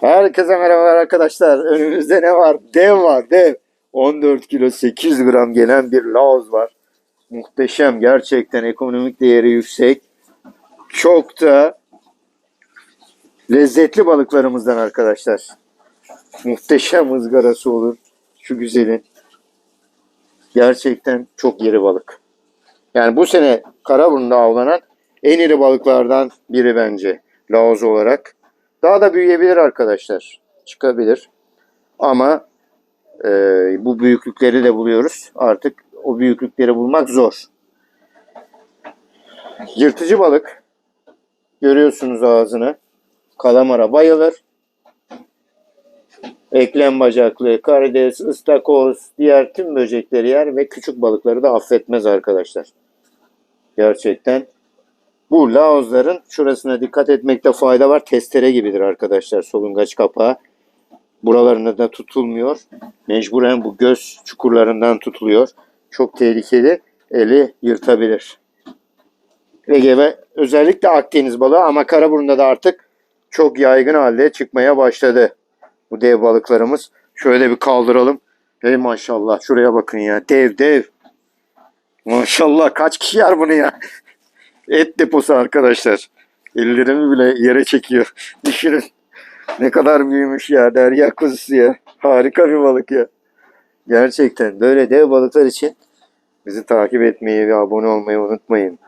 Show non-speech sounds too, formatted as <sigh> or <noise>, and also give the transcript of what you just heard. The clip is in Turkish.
Herkese merhaba arkadaşlar. Önümüzde ne var? Dev var, dev. 14 kilo 8 gram gelen bir laoz var. Muhteşem gerçekten ekonomik değeri yüksek. Çok da lezzetli balıklarımızdan arkadaşlar. Muhteşem ızgarası olur. Şu güzelin. Gerçekten çok iri balık. Yani bu sene Karaburun'da avlanan en iri balıklardan biri bence. Laoz olarak. Daha da büyüyebilir arkadaşlar. Çıkabilir. Ama e, bu büyüklükleri de buluyoruz. Artık o büyüklükleri bulmak zor. Yırtıcı balık. Görüyorsunuz ağzını. Kalamara bayılır. Eklem bacaklı, karides, ıstakoz, diğer tüm böcekleri yer ve küçük balıkları da affetmez arkadaşlar. Gerçekten bu laozların şurasına dikkat etmekte fayda var. Testere gibidir arkadaşlar solungaç kapağı. Buralarında da tutulmuyor. Mecburen bu göz çukurlarından tutuluyor. Çok tehlikeli. Eli yırtabilir. Ve özellikle Akdeniz balığı ama Karaburun'da da artık çok yaygın halde çıkmaya başladı. Bu dev balıklarımız. Şöyle bir kaldıralım. Hey maşallah şuraya bakın ya. Dev dev. Maşallah kaç kişi yer bunu ya. Et deposu arkadaşlar. Ellerimi bile yere çekiyor. <laughs> Düşünün. Ne kadar büyümüş ya. Derya kuzusu ya. Harika bir balık ya. Gerçekten böyle dev balıklar için bizi takip etmeyi ve abone olmayı unutmayın.